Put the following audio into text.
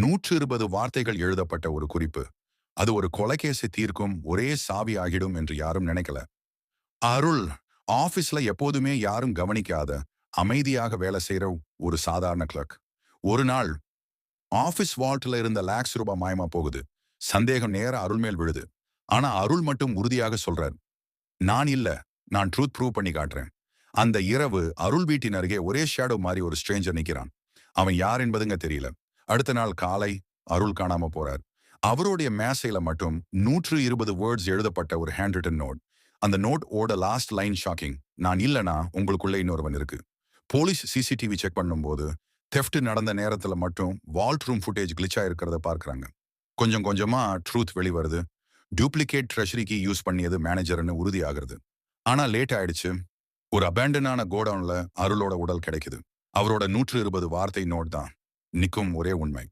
நூற்று இருபது வார்த்தைகள் எழுதப்பட்ட ஒரு குறிப்பு. அது ஒரு கொலைகேசை தீர்க்கும் ஒரே சாவி ஆகிடும் என்று யாரும் நினைக்கல. அருள் ஆபீஸ்ல எப்போதுமே யாரும் கவனிக்காத அமைதியாக வேலை செய்யற ஒரு சாதாரண கிளர்க் ஒரு நாள் ஆபீஸ் வால்ட்ல இருந்த லாக்ஸ் ரூபாய் மாயமா போகுது. சந்தேகம் நேர அருள் மேல் விழுது. ஆனா அருள் மட்டும் உறுதியாக சொல்றார். நான் இல்ல நான் ட்ரூத் ப்ரூவ் பண்ணி காட்டுறேன். அந்த இரவு அருள் வீட்டின் அருகே ஒரே ஷேடோ மாதிரி ஒரு ஸ்ட்ரேஞ்சர் நிக்கிறான். அவன் யார் என்பதுங்க தெரியல. அடுத்த நாள் காலை அருள் காணாம போறார். அவருடைய மேசையில மட்டும் நூற்று இருபது வேர்ட்ஸ் எழுதப்பட்ட ஒரு ஹேண்ட் ரிட்டன் நோட் அந்த நோட் ஓட லாஸ்ட் லைன் ஷாக்கிங் நான் இல்லனா உங்களுக்குள்ள இன்னொருவன் இருக்கு. போலீஸ் சிசிடிவி செக் பண்ணும்போது தெஃப்ட் நடந்த நேரத்துல மட்டும் வால்ட் ரூம் ஃபுட்டேஜ் கிளிச்சா இருக்கிறத பார்க்குறாங்க. கொஞ்சம் கொஞ்சமா ட்ரூத் வெளிவருது. டூப்ளிகேட் ட்ரெஷரிக்கு யூஸ் பண்ணியது மேனேஜர்னு உறுதியாகிறது. ஆனா லேட் ஆயிடுச்சு. ஒரு அபேண்டனான கோடவுன்ல அருளோட உடல் கிடைக்குது. அவரோட நூற்று இருபது வார்த்தை நோட் தான். நிக்கும் ஒரே உண்மை.